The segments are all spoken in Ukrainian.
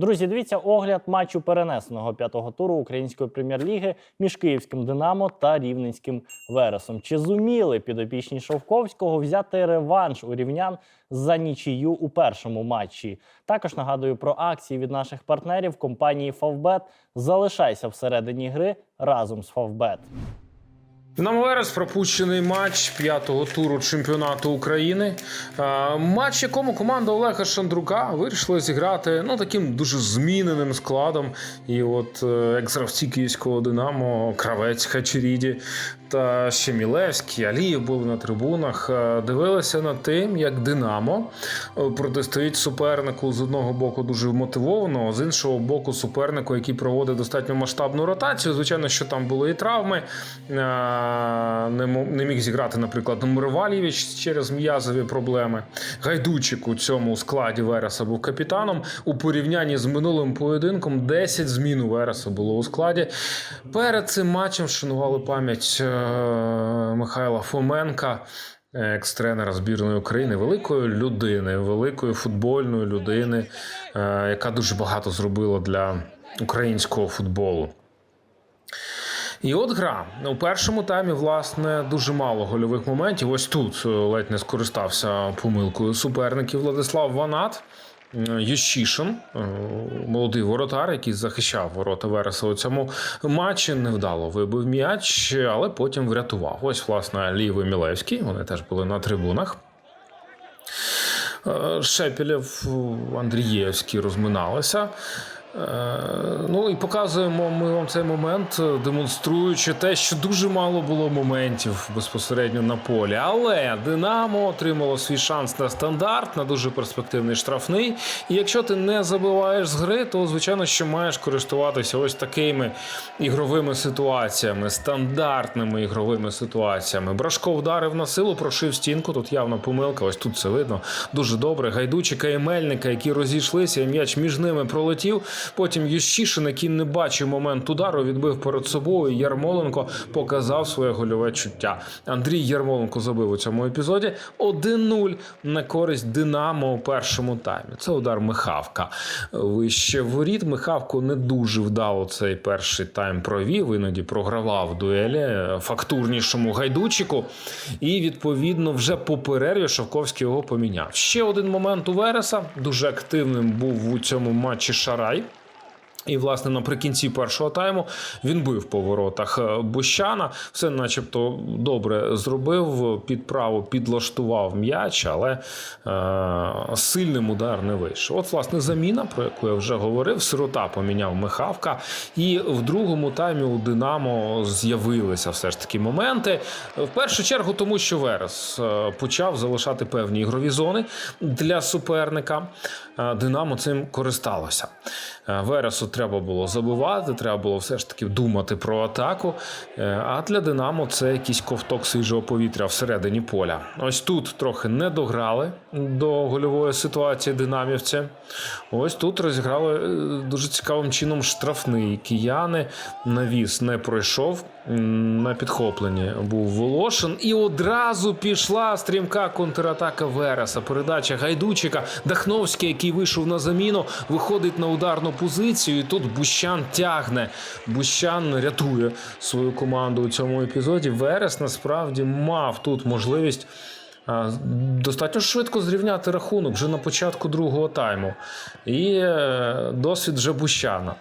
Друзі, дивіться огляд матчу перенесеного п'ятого туру української прем'єр-ліги між київським Динамо та рівненським Вересом. Чи зуміли підопічні Шовковського взяти реванш у рівнян за нічию у першому матчі? Також нагадую про акції від наших партнерів компанії Favbet. Залишайся всередині гри разом з Favbet. Динамо Верес пропущений матч п'ятого туру чемпіонату України. Е, Матч, якому команда Олега Шандрука вирішила зіграти ну таким дуже зміненим складом. І от екс-гравці київського Динамо, Кравець Хачеріді та ще Мілевський, Алієв були на трибунах. е, Дивилися над тим, як Динамо е, протистоїть супернику з одного боку дуже вмотивованого, з іншого боку, супернику, який проводить достатньо масштабну ротацію. Звичайно, що там були і травми. Е, Не міг зіграти, наприклад, Номер через м'язові проблеми. Гайдучик у цьому складі Вереса був капітаном. У порівнянні з минулим поєдинком 10 змін у Вереса було у складі. Перед цим матчем вшанували пам'ять Михайла Фоменка. Екс-тренера збірної України, великої людини, великої футбольної людини, е, яка дуже багато зробила для українського футболу. І от гра у першому таймі, власне, дуже мало гольових моментів. Ось тут е, ледь не скористався помилкою суперників Владислав Ванат. Ющишин, е, молодий воротар, який захищав ворота Вереса у цьому матчі, невдало вибив м'яч, але потім врятував. Ось, власне, лівий Мілевський. Вони теж були на трибунах. Е, Шепелєв, Андрієвський розминалися. Е, Ну і показуємо ми вам цей момент, е, демонструючи те, що дуже мало було моментів безпосередньо на полі. Але Динамо отримало свій шанс на стандарт, на дуже перспективний штрафний. І якщо ти не забиваєш з гри, то звичайно, що маєш користуватися ось такими ігровими ситуаціями, стандартними ігровими ситуаціями. Брашко вдарив на силу, прошив стінку. Тут явна помилка. Ось тут це видно дуже добре. Гайдучика і Мельника, які розійшлися, і м'яч між ними пролетів. Потім Ющишин, який не бачив момент удару, відбив перед собою. Ярмоленко показав своє гольове чуття. Андрій Ярмоленко забив у цьому епізоді 1-0 на користь Динамо у першому таймі. Це удар Михавка. Вище воріт. Михавко не дуже вдало цей перший тайм провів. Іноді програвав дуелі фактурнішому гайдучику. І відповідно вже по перерві Шовковський його поміняв. Ще один момент у Вереса. Дуже активним був у цьому матчі Шарай. І, власне, наприкінці першого тайму він бив по воротах е, Бущана. Все, начебто, добре зробив, під право підлаштував м'яч, але е- сильним удар не вийшов. От, власне, заміна, про яку я вже говорив, сирота поміняв Михавка. І в другому таймі у Динамо з'явилися все ж таки моменти. В першу чергу, тому що Верес е, почав залишати певні ігрові зони для суперника. Е, Динамо цим користалося. Е, Вересу треба було забивати, треба було все ж таки думати про атаку. Е, А для Динамо це якийсь ковток свіжого повітря всередині поля. Ось тут трохи не дограли до гольової ситуації динамівці. Ось тут розіграли е, дуже цікавим чином штрафний. Кияни навіс не пройшов. На підхопленні був Волошин, і одразу пішла стрімка контратака Вереса. Передача Гайдучика. Дахновський, який вийшов на заміну, виходить на ударну позицію. І тут Бущан тягне. Бущан рятує свою команду у цьому епізоді. Верес насправді мав тут можливість. Достатньо швидко зрівняти рахунок вже на початку другого тайму. І е, досвід вже Бущана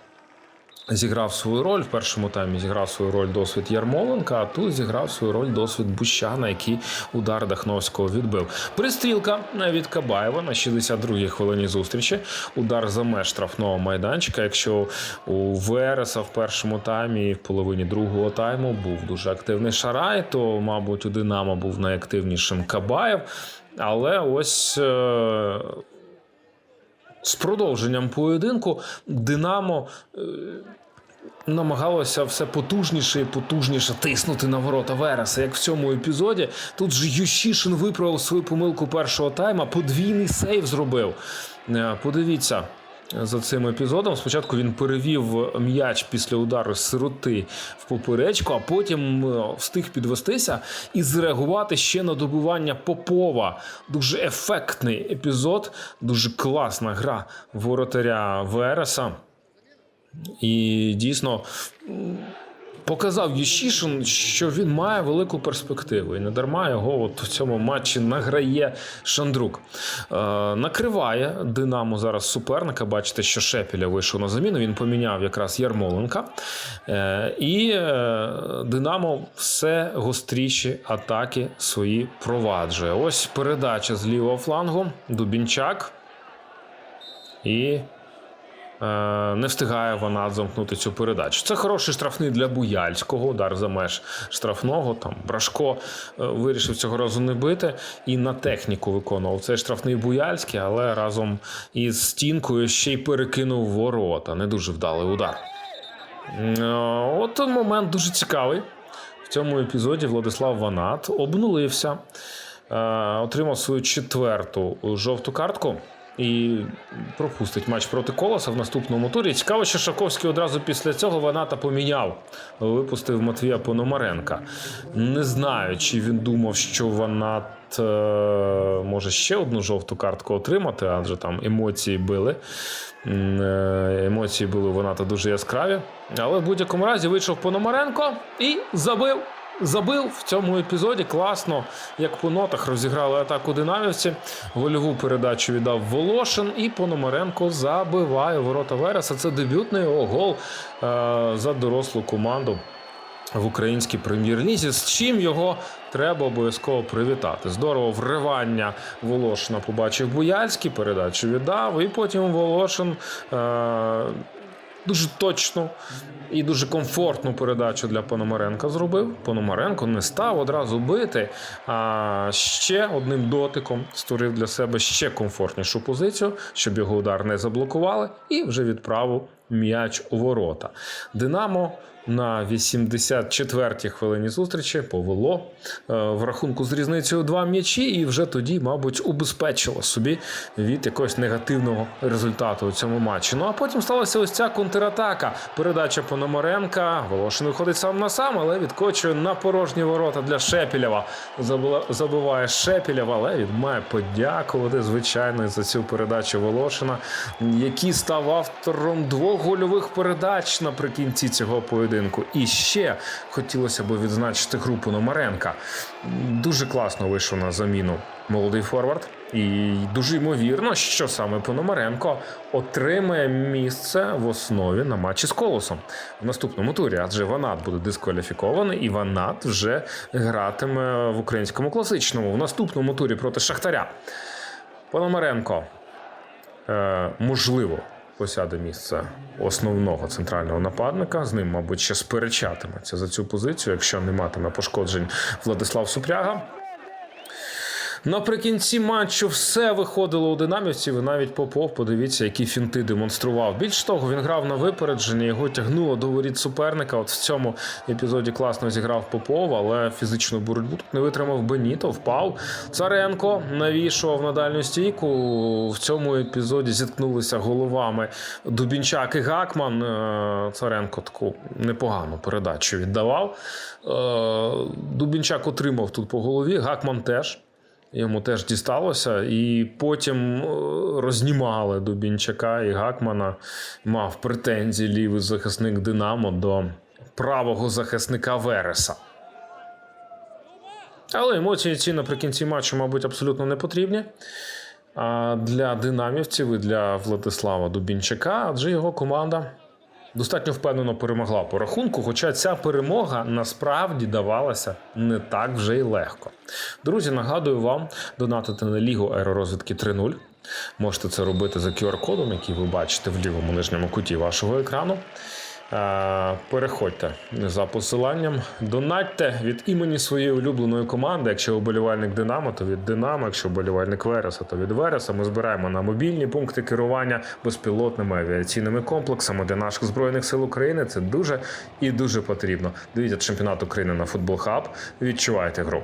зіграв свою роль. В першому таймі зіграв свою роль досвід Ярмоленка, а тут зіграв свою роль досвід Бущана, який удар Дахновського відбив. Пристрілка від Кабаєва на 62-й хвилині зустрічі. Удар за меж штрафного майданчика. Якщо у Вереса в першому таймі і в половині другого тайму був дуже активний Шарай, то, мабуть, у Динамо був найактивнішим Кабаєв. Але ось. е, З продовженням поєдинку Динамо е, намагалося все потужніше і потужніше тиснути на ворота Вереса, як в цьому епізоді. Тут же Ющишин виправив свою помилку першого тайма, подвійний сейв зробив. Е, Подивіться. за цим епізодом. Спочатку він перевів м'яч після удару з сироти в поперечку, а потім е, встиг підвестися і зреагувати ще на добивання Попова. Дуже ефектний епізод, дуже класна гра воротаря Вереса. І дійсно показав Єщишин, що він має велику перспективу. І не дарма його от в цьому матчі награє Шандрук. Е, накриває Динамо зараз суперника. Бачите, що Шепіля вийшов на заміну. Він поміняв якраз Ярмоленка. Е, і е, Динамо все гостріші атаки свої проваджує. Ось передача з лівого флангу. Дубінчак. І не встигає вона замкнути цю передачу. Це хороший штрафний для Буяльського, удар за меж штрафного. Там Брашко е, вирішив цього разу не бити і на техніку виконував цей штрафний Буяльський, але разом із стінкою ще й перекинув ворота. Не дуже вдалий удар. Е, От момент дуже цікавий. В цьому епізоді Владислав Ванат обнулився, е, отримав свою четверту жовту картку і пропустить матч проти Колоса в наступному турі. Цікаво, що Шаковський одразу після цього Ваната поміняв. Випустив Матвія Пономаренка. Не знаю, чи він думав, що Ванат е, може ще одну жовту картку отримати, адже там емоції били. Е, Емоції були у Ваната дуже яскраві. Але в будь-якому разі вийшов Пономаренко і забив. Забив в цьому епізоді класно, як по нотах розіграли атаку динамівці. Гольову передачу віддав Волошин, і Пономаренко забиває ворота Вереса. Це дебютний його гол е- за дорослу команду в українській прем'єр-лізі. З чим його треба обов'язково привітати. Здорово вривання Волошина побачив Буяльський, передачу віддав, і потім Волошин. Дуже точну і дуже комфортну передачу для Пономаренка зробив. Пономаренко не став одразу бити, а ще одним дотиком створив для себе ще комфортнішу позицію, щоб його удар не заблокували, і вже відправив м'яч у ворота. Динамо на 84-й хвилині зустрічі повело е, в рахунку з різницею два м'ячі, і вже тоді, мабуть, убезпечило собі від якогось негативного результату у цьому матчі. Ну а потім сталася ось ця контратака. Передача Пономаренка. Волошин виходить сам на сам, але відкочує на порожні ворота для Шепілєва. Забиває Шепілєв, але він має подякувати, звичайно, за цю передачу Волошина, який став автором двох гольових передач наприкінці цього поєдинку. І ще хотілося б відзначити групу Номаренка. Дуже класно вийшов на заміну молодий форвард. І дуже ймовірно, що саме Пономаренко отримає місце в основі на матчі з колосом в наступному турі, адже Ванат буде дискваліфікований, і Ванат вже гратиме в українському класичному в наступному турі проти Шахтаря. Пономаренко е, можливо посяде місце основного центрального нападника. З ним, мабуть, ще сперечатиметься за цю позицію, якщо не матиме пошкоджень Владислав Супряга. Наприкінці матчу все виходило у динамівців. І навіть Попов, подивіться, які фінти демонстрував. Більш того, він грав на випередження, його тягнуло до воріт суперника. От в цьому епізоді класно зіграв Попов, але фізичну боротьбу тут не витримав Беніто, впав. Царенко навішував на дальню стійку. В цьому епізоді зіткнулися головами Дубінчак і Гакман. Е, Царенко таку непогану передачу віддавав. Е, Дубінчак отримав тут по голові, Гакман теж. Йому теж дісталося, і потім е, рознімали Дубінчака і Гакмана. Мав претензії лівий захисник Динамо до правого захисника Вереса. Але емоції ці наприкінці матчу, мабуть, абсолютно не потрібні. А для динамівців і для Владислава Дубінчака, адже його команда достатньо впевнено перемогла по рахунку, хоча ця перемога насправді давалася не так вже й легко. Друзі, нагадую вам донатити на Лігу аеророзвідки 3.0. Можете це робити за QR-кодом, який ви бачите в лівому нижньому куті вашого екрану. Переходьте за посиланням, донатьте від імені своєї улюбленої команди. Якщо вболівальник Динамо, то від Динамо. Якщо вболівальник Вереса, то від Вереса. Ми збираємо на мобільні пункти керування безпілотними авіаційними комплексами для наших збройних сил України. Це дуже і дуже потрібно. Дивіться чемпіонат України на футбол хаб. Відчувайте гру.